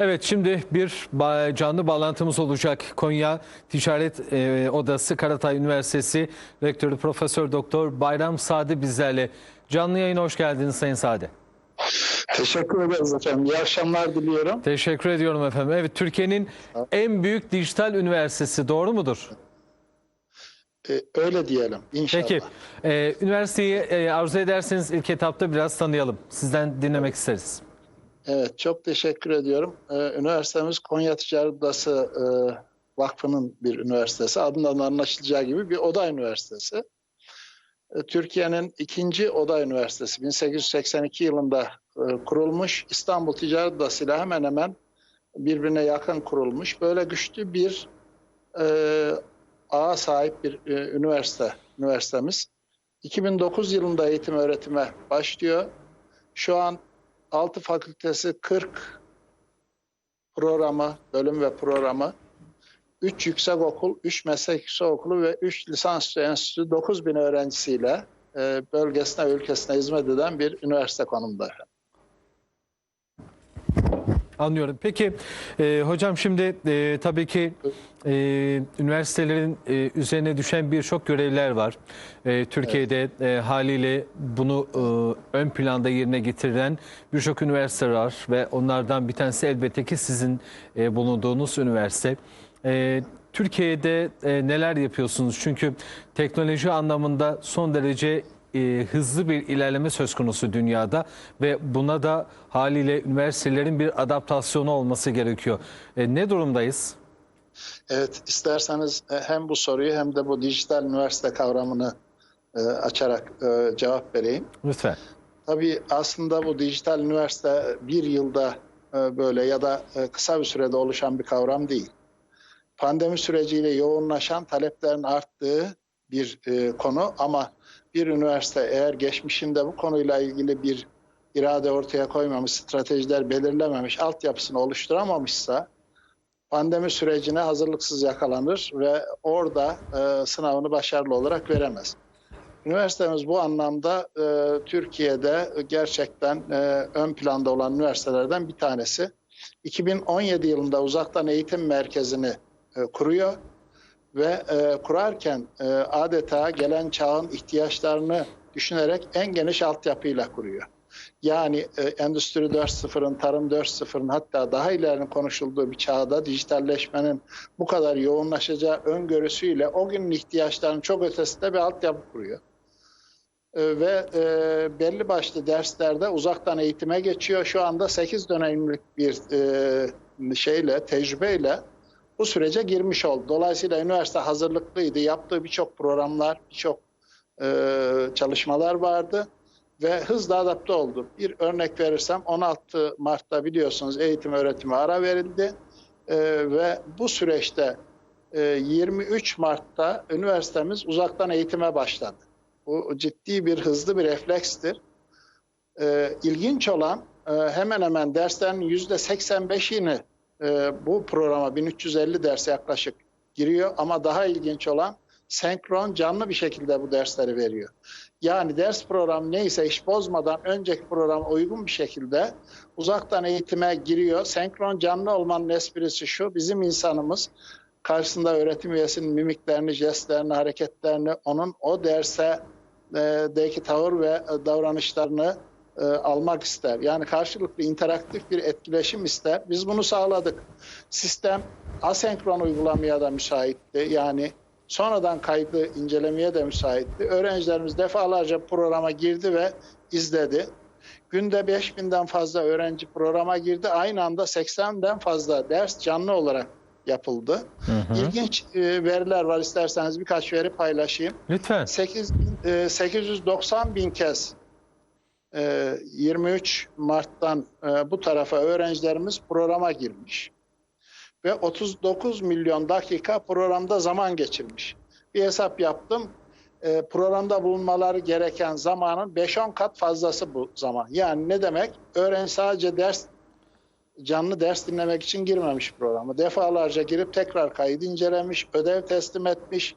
Evet şimdi bir canlı bağlantımız olacak. Konya Ticaret e, Odası Karatay Üniversitesi Rektörü Profesör Doktor Bayram Sadi bizlerle. Canlı yayına hoş geldiniz Sayın Sadi. Teşekkür ederiz efendim. İyi akşamlar diliyorum. Teşekkür ediyorum efendim. Evet Türkiye'nin en büyük dijital üniversitesi doğru mudur? Ee, öyle diyelim inşallah. Peki. E, üniversiteyi e, arzu ederseniz ilk etapta biraz tanıyalım. Sizden dinlemek isteriz. Evet çok teşekkür ediyorum. Ee, üniversitemiz Konya Ticaret Odası e, Vakfı'nın bir üniversitesi. Adından anlaşılacağı gibi bir oda üniversitesi. Ee, Türkiye'nin ikinci oda üniversitesi 1882 yılında e, kurulmuş. İstanbul Ticaret Odası ile hemen hemen birbirine yakın kurulmuş. Böyle güçlü bir e, ağa sahip bir e, üniversite üniversitemiz. 2009 yılında eğitim öğretime başlıyor. Şu an 6 fakültesi 40 programı, bölüm ve programı, 3 yüksek okul, 3 meslek yüksek okulu ve 3 lisansüstü enstitü 9 bin öğrencisiyle e, bölgesine, ülkesine hizmet eden bir üniversite konumunda. Anlıyorum. Peki e, hocam şimdi e, tabii ki e, üniversitelerin e, üzerine düşen birçok görevler var. E, Türkiye'de e, haliyle bunu e, ön planda yerine getiren birçok üniversite var ve onlardan bir tanesi elbette ki sizin e, bulunduğunuz üniversite. E, Türkiye'de e, neler yapıyorsunuz? Çünkü teknoloji anlamında son derece e, hızlı bir ilerleme söz konusu dünyada ve buna da haliyle üniversitelerin bir adaptasyonu olması gerekiyor. E, ne durumdayız? Evet, isterseniz e, hem bu soruyu hem de bu dijital üniversite kavramını e, açarak e, cevap vereyim. Lütfen. Tabii aslında bu dijital üniversite bir yılda e, böyle ya da e, kısa bir sürede oluşan bir kavram değil. Pandemi süreciyle yoğunlaşan taleplerin arttığı bir e, konu ama bir üniversite eğer geçmişinde bu konuyla ilgili bir irade ortaya koymamış, stratejiler belirlememiş, altyapısını oluşturamamışsa pandemi sürecine hazırlıksız yakalanır ve orada e, sınavını başarılı olarak veremez. Üniversitemiz bu anlamda e, Türkiye'de gerçekten e, ön planda olan üniversitelerden bir tanesi. 2017 yılında uzaktan eğitim merkezini e, kuruyor ve e, kurarken e, adeta gelen çağın ihtiyaçlarını düşünerek en geniş altyapıyla kuruyor. Yani e, Endüstri 4.0'ın, Tarım 4.0'ın hatta daha ilerinin konuşulduğu bir çağda dijitalleşmenin bu kadar yoğunlaşacağı öngörüsüyle o günün ihtiyaçlarının çok ötesinde bir altyapı kuruyor. E, ve e, belli başlı derslerde uzaktan eğitime geçiyor. Şu anda 8 dönemlik bir e, şeyle, tecrübeyle bu sürece girmiş oldu. Dolayısıyla üniversite hazırlıklıydı. Yaptığı birçok programlar, birçok e, çalışmalar vardı ve hızla adapte oldu. Bir örnek verirsem 16 Mart'ta biliyorsunuz eğitim öğretime ara verildi E, ve bu süreçte e, 23 Mart'ta üniversitemiz uzaktan eğitime başladı. Bu ciddi bir hızlı bir reflekstir. E, ilginç olan e, hemen hemen derslerin yüzde 85'ini e, bu programa 1350 ders yaklaşık giriyor ama daha ilginç olan senkron canlı bir şekilde bu dersleri veriyor. Yani ders programı neyse hiç bozmadan önceki programa uygun bir şekilde uzaktan eğitime giriyor. Senkron canlı olmanın esprisi şu bizim insanımız karşısında öğretim üyesinin mimiklerini, jestlerini, hareketlerini, onun o derse e, deki tavır ve davranışlarını e, almak ister. Yani karşılıklı interaktif bir etkileşim ister. Biz bunu sağladık. Sistem asenkron uygulamaya da müsaitti. Yani sonradan kaydı incelemeye de müsaitti. Öğrencilerimiz defalarca programa girdi ve izledi. Günde 5000'den fazla öğrenci programa girdi. Aynı anda 80'den fazla ders canlı olarak yapıldı. Hı hı. İlginç e, veriler var. İsterseniz birkaç veri paylaşayım. Lütfen. 8, e, 890 bin kez 23 Mart'tan e, bu tarafa öğrencilerimiz programa girmiş. Ve 39 milyon dakika programda zaman geçirmiş. Bir hesap yaptım. E, programda bulunmaları gereken zamanın 5-10 kat fazlası bu zaman. Yani ne demek? Öğrenci sadece ders canlı ders dinlemek için girmemiş programa. Defalarca girip tekrar kaydı incelemiş, ödev teslim etmiş,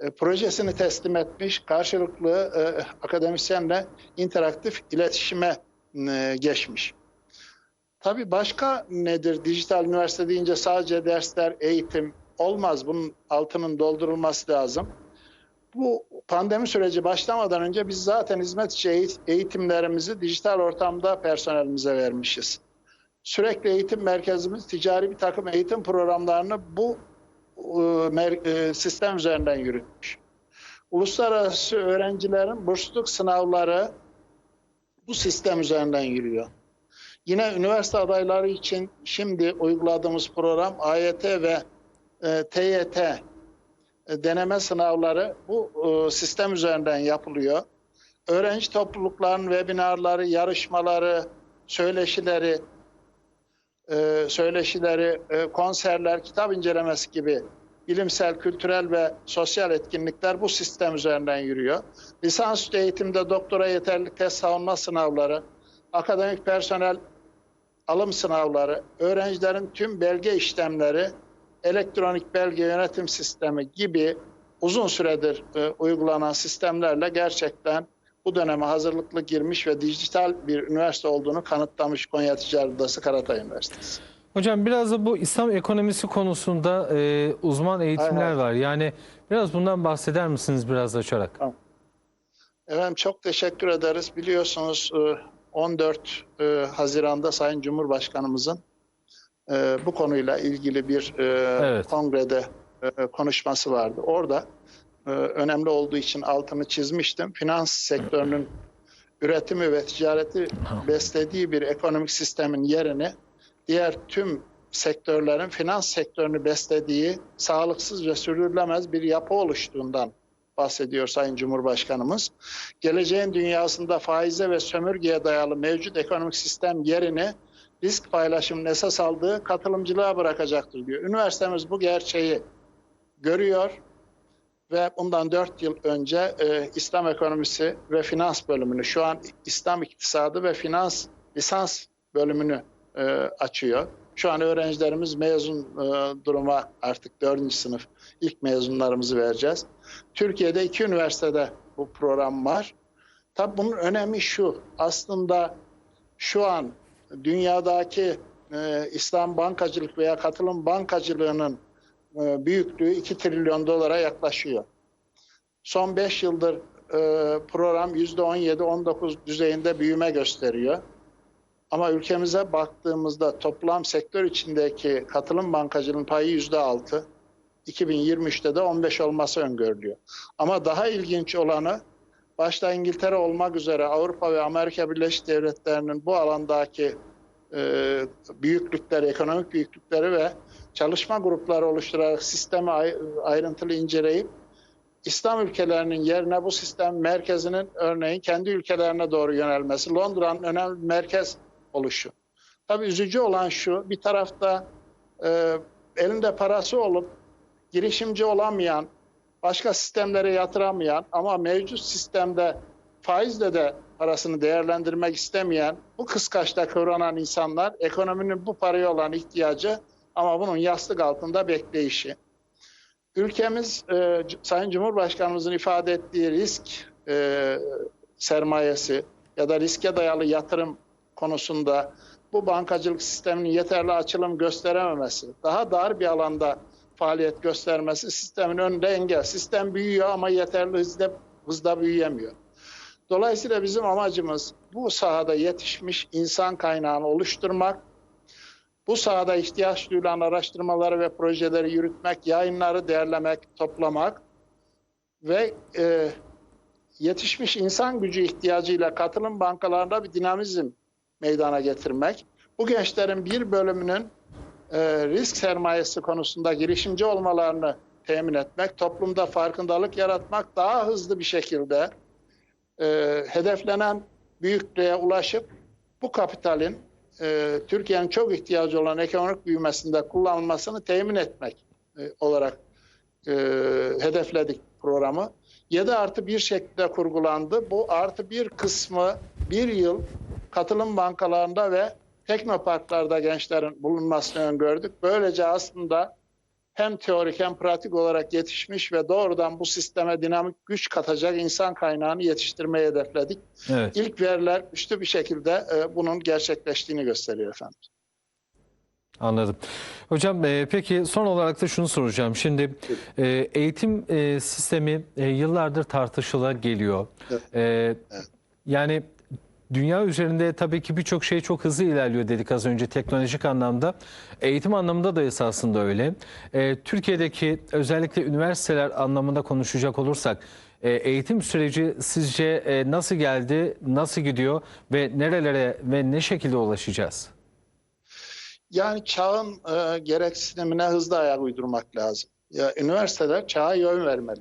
e, projesini teslim etmiş, karşılıklı e, akademisyenle interaktif iletişime e, geçmiş. Tabii başka nedir? Dijital üniversite deyince sadece dersler, eğitim olmaz. Bunun altının doldurulması lazım. Bu pandemi süreci başlamadan önce biz zaten hizmet içi eğit- eğitimlerimizi dijital ortamda personelimize vermişiz. Sürekli eğitim merkezimiz ticari bir takım eğitim programlarını bu sistem üzerinden yürütmüş. Uluslararası öğrencilerin bursluluk sınavları bu sistem üzerinden yürüyor. Yine üniversite adayları için şimdi uyguladığımız program AYT ve e, TYT e, deneme sınavları bu e, sistem üzerinden yapılıyor. Öğrenci topluluklarının webinarları, yarışmaları, söyleşileri, e, söyleşileri, e, konserler, kitap incelemesi gibi bilimsel, kültürel ve sosyal etkinlikler bu sistem üzerinden yürüyor. Lisansüstü eğitimde doktora yeterlilik test savunma sınavları, akademik personel alım sınavları, öğrencilerin tüm belge işlemleri, elektronik belge yönetim sistemi gibi uzun süredir e, uygulanan sistemlerle gerçekten bu döneme hazırlıklı girmiş ve dijital bir üniversite olduğunu kanıtlamış Konya Ticaret Odası Karatay Üniversitesi. Hocam biraz da bu İslam ekonomisi konusunda e, uzman eğitimler Aynen. var. Yani biraz bundan bahseder misiniz biraz açarak? Efendim çok teşekkür ederiz. Biliyorsunuz e, 14 e, Haziran'da Sayın Cumhurbaşkanımızın e, bu konuyla ilgili bir e, Evet. kongrede e, konuşması vardı. Orada e, önemli olduğu için altını çizmiştim. Finans sektörünün üretimi ve ticareti beslediği bir ekonomik sistemin yerini diğer tüm sektörlerin finans sektörünü beslediği sağlıksız ve sürdürülemez bir yapı oluştuğundan bahsediyor Sayın Cumhurbaşkanımız. Geleceğin dünyasında faize ve sömürgeye dayalı mevcut ekonomik sistem yerini risk paylaşımının esas aldığı katılımcılığa bırakacaktır diyor. Üniversitemiz bu gerçeği görüyor ve bundan 4 yıl önce e, İslam ekonomisi ve finans bölümünü şu an İslam iktisadı ve finans lisans bölümünü e, açıyor. Şu an öğrencilerimiz mezun e, duruma artık 4. sınıf ilk mezunlarımızı vereceğiz. Türkiye'de iki üniversitede bu program var. Tabii bunun önemi şu. Aslında şu an dünyadaki e, İslam bankacılık veya katılım bankacılığının e, büyüklüğü 2 trilyon dolara yaklaşıyor. Son 5 yıldır e, program %17-19 düzeyinde büyüme gösteriyor. Ama ülkemize baktığımızda toplam sektör içindeki katılım bankacılığının payı %6. 2023'te de 15 olması öngörülüyor. Ama daha ilginç olanı başta İngiltere olmak üzere Avrupa ve Amerika Birleşik Devletleri'nin bu alandaki e, büyüklükleri, ekonomik büyüklükleri ve çalışma grupları oluşturarak sistemi ay- ayrıntılı inceleyip İslam ülkelerinin yerine bu sistem merkezinin örneğin kendi ülkelerine doğru yönelmesi, Londra'nın önemli bir merkez oluşu. Tabii üzücü olan şu, bir tarafta e, elinde parası olup girişimci olamayan, başka sistemlere yatıramayan ama mevcut sistemde faizle de parasını değerlendirmek istemeyen, bu kıskaçta kıvranan insanlar ekonominin bu paraya olan ihtiyacı ama bunun yastık altında bekleyişi. Ülkemiz e, Sayın Cumhurbaşkanımızın ifade ettiği risk e, sermayesi ya da riske dayalı yatırım konusunda bu bankacılık sisteminin yeterli açılım gösterememesi, daha dar bir alanda faaliyet göstermesi sistemin önünde engel. Sistem büyüyor ama yeterli hızda, hızda büyüyemiyor. Dolayısıyla bizim amacımız bu sahada yetişmiş insan kaynağını oluşturmak, bu sahada ihtiyaç duyulan araştırmaları ve projeleri yürütmek, yayınları değerlemek, toplamak ve e, yetişmiş insan gücü ihtiyacıyla katılım bankalarında bir dinamizm meydana getirmek. Bu gençlerin bir bölümünün e, risk sermayesi konusunda girişimci olmalarını temin etmek, toplumda farkındalık yaratmak, daha hızlı bir şekilde e, hedeflenen büyüklüğe ulaşıp bu kapitalin e, Türkiye'nin çok ihtiyacı olan ekonomik büyümesinde kullanılmasını temin etmek e, olarak e, hedefledik programı. 7 artı bir şekilde kurgulandı. Bu artı bir kısmı bir yıl katılım bankalarında ve teknoparklarda gençlerin bulunmasını öngördük. Böylece aslında hem teorik hem pratik olarak yetişmiş ve doğrudan bu sisteme dinamik güç katacak insan kaynağını yetiştirmeyi hedefledik. Evet. İlk veriler güçlü bir şekilde e, bunun gerçekleştiğini gösteriyor efendim. Anladım. Hocam e, peki son olarak da şunu soracağım. Şimdi e, eğitim e, sistemi e, yıllardır tartışıla geliyor. Evet. E, Yani dünya üzerinde tabii ki birçok şey çok hızlı ilerliyor dedik az önce teknolojik anlamda. Eğitim anlamında da esasında öyle. E, Türkiye'deki özellikle üniversiteler anlamında konuşacak olursak e, eğitim süreci sizce e, nasıl geldi, nasıl gidiyor ve nerelere ve ne şekilde ulaşacağız? Yani çağın e, gereksinimine hızlı ayak uydurmak lazım. Ya, üniversiteler çağa yön vermeli.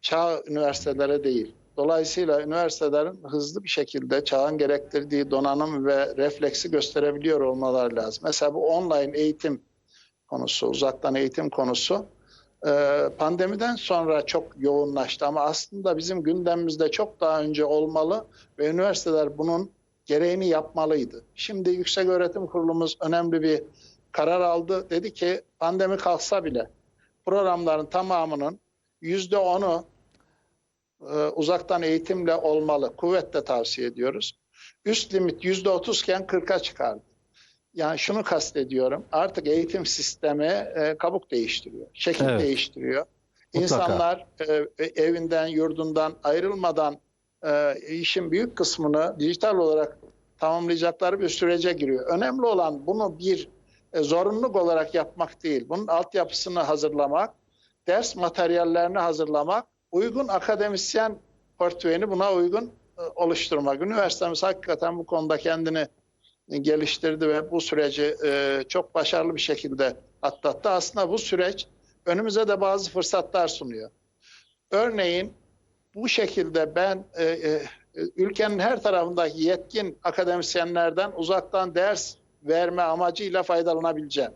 Çağ üniversitelere değil. Dolayısıyla üniversitelerin hızlı bir şekilde çağın gerektirdiği donanım ve refleksi gösterebiliyor olmaları lazım. Mesela bu online eğitim konusu, uzaktan eğitim konusu e, pandemiden sonra çok yoğunlaştı ama aslında bizim gündemimizde çok daha önce olmalı ve üniversiteler bunun gereğini yapmalıydı. Şimdi Yüksek Öğretim Kurulumuz önemli bir karar aldı. Dedi ki pandemi kalksa bile programların tamamının yüzde onu e, uzaktan eğitimle olmalı. Kuvvetle tavsiye ediyoruz. Üst limit yüzde otuzken 40'a çıkardı. Yani şunu kastediyorum. Artık eğitim sistemi e, kabuk değiştiriyor. Şekil Evet. değiştiriyor. Mutlaka. İnsanlar e, evinden, yurdundan ayrılmadan e, işin büyük kısmını dijital olarak tamamlayacakları bir sürece giriyor. Önemli olan bunu bir e, zorunluluk olarak yapmak değil. Bunun altyapısını hazırlamak, ders materyallerini hazırlamak, uygun akademisyen portföyünü buna uygun e, oluşturmak. Üniversitemiz hakikaten bu konuda kendini geliştirdi ve bu süreci e, çok başarılı bir şekilde atlattı. Aslında bu süreç önümüze de bazı fırsatlar sunuyor. Örneğin bu şekilde ben e, ülkenin her tarafındaki yetkin akademisyenlerden uzaktan ders verme amacıyla faydalanabileceğim.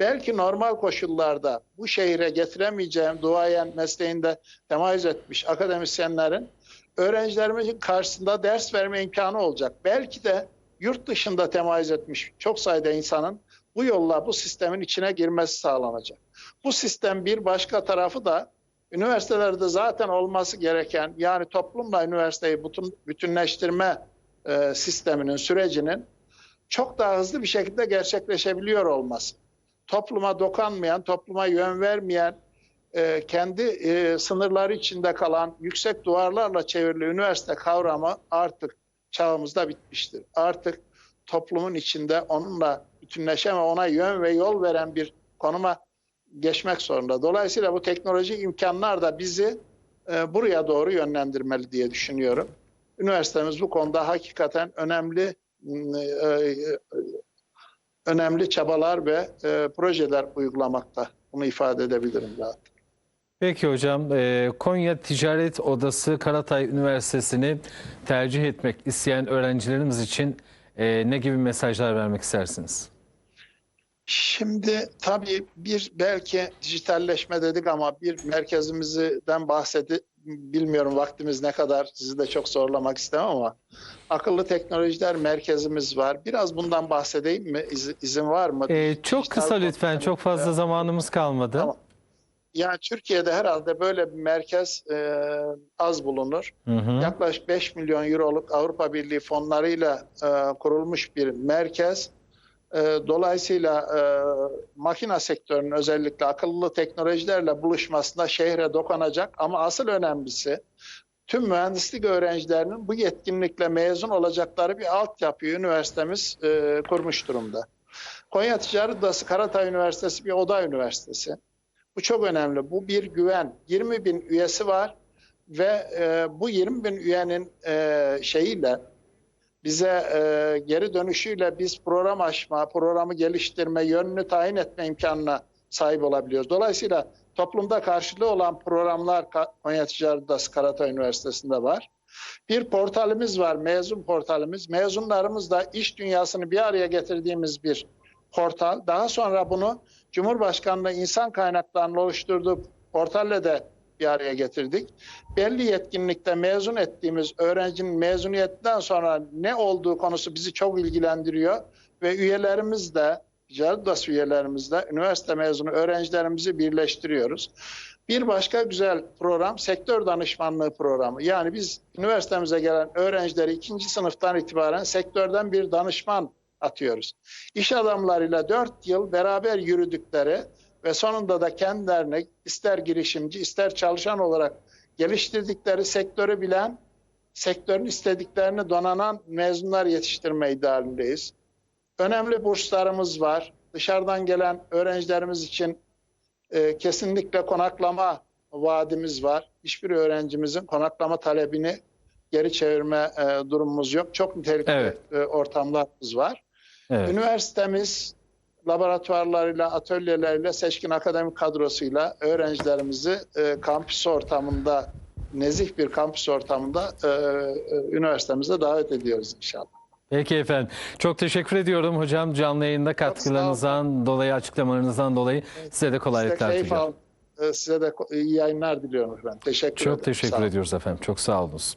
Belki normal koşullarda bu şehire getiremeyeceğim duayen mesleğinde temayüz etmiş akademisyenlerin öğrencilerimizin karşısında ders verme imkanı olacak. Belki de yurt dışında temayüz etmiş çok sayıda insanın bu yolla bu sistemin içine girmesi sağlanacak. Bu sistem bir başka tarafı da üniversitelerde zaten olması gereken yani toplumla üniversiteyi bütün, bütünleştirme e, sisteminin sürecinin çok daha hızlı bir şekilde gerçekleşebiliyor olması. Topluma dokanmayan, topluma yön vermeyen, e, kendi e, sınırları içinde kalan yüksek duvarlarla çevrili üniversite kavramı artık çağımızda bitmiştir. Artık toplumun içinde onunla bütünleşen ve ona yön ve yol veren bir konuma geçmek zorunda. Dolayısıyla bu teknolojik imkanlar da bizi e, buraya doğru yönlendirmeli diye düşünüyorum. Üniversitemiz bu konuda hakikaten önemli e, e, önemli çabalar ve e, projeler uygulamakta. Bunu ifade edebilirim rahat. Peki hocam, e, Konya Ticaret Odası Karatay Üniversitesi'ni tercih etmek isteyen öğrencilerimiz için e, ne gibi mesajlar vermek istersiniz? Şimdi tabii bir belki dijitalleşme dedik ama bir merkezimizden bahsedi bilmiyorum vaktimiz ne kadar sizi de çok zorlamak istemem ama akıllı teknolojiler merkezimiz var. Biraz bundan bahsedeyim mi? İz- izin var mı? E, çok Dijital kısa lütfen, çok fazla zamanımız kalmadı. Tamam. Yani Türkiye'de herhalde böyle bir merkez e, az bulunur. Hı hı. Yaklaşık 5 milyon euroluk Avrupa Birliği fonlarıyla e, kurulmuş bir merkez. E, dolayısıyla e, makina sektörünün özellikle akıllı teknolojilerle buluşmasında şehre dokunacak ama asıl önemlisi tüm mühendislik öğrencilerinin bu yetkinlikle mezun olacakları bir altyapıyı üniversitemiz e, kurmuş durumda. Konya Ticaret Odası Karatay Üniversitesi bir oda üniversitesi. Bu çok önemli. Bu bir güven. 20 bin üyesi var ve e, bu 20 bin üyenin e, şeyiyle bize e, geri dönüşüyle biz program açma, programı geliştirme, yönünü tayin etme imkanına sahip olabiliyoruz. Dolayısıyla toplumda karşılığı olan programlar Konya Ticaret Odası Karatay Üniversitesi'nde var. Bir portalimiz var, mezun portalimiz. Mezunlarımız da iş dünyasını bir araya getirdiğimiz bir portal. Daha sonra bunu Cumhurbaşkanlığı insan kaynaklarının oluşturduğu portalle de bir araya getirdik. Belli yetkinlikte mezun ettiğimiz öğrencinin mezuniyetinden sonra ne olduğu konusu bizi çok ilgilendiriyor ve üyelerimiz de Ticaret Odası üyelerimizle üniversite mezunu öğrencilerimizi birleştiriyoruz. Bir başka güzel program sektör danışmanlığı programı. Yani biz üniversitemize gelen öğrencileri ikinci sınıftan itibaren sektörden bir danışman atıyoruz. İş adamlarıyla dört yıl beraber yürüdükleri ve sonunda da kendilerini ister girişimci ister çalışan olarak geliştirdikleri sektörü bilen, sektörün istediklerini donanan mezunlar yetiştirme idealindeyiz. Önemli burslarımız var. Dışarıdan gelen öğrencilerimiz için e, kesinlikle konaklama vaadimiz var. Hiçbir öğrencimizin konaklama talebini geri çevirme e, durumumuz yok. Çok nitelikli Evet. e, ortamlarımız var. Evet. Üniversitemiz laboratuvarlarıyla, atölyeleriyle, seçkin akademik kadrosuyla öğrencilerimizi e, kampüs ortamında, nezih bir kampüs ortamında e, e, üniversitemize davet ediyoruz inşallah. Peki efendim. Çok teşekkür ediyorum hocam canlı yayında katkılarınızdan dolayı, açıklamalarınızdan dolayı size de Size kolaylıklar keyif diliyorum. e, size de iyi yayınlar diliyorum efendim. Teşekkür ederim. Çok teşekkür Sağ olun. ediyoruz efendim. Çok sağ olunuz.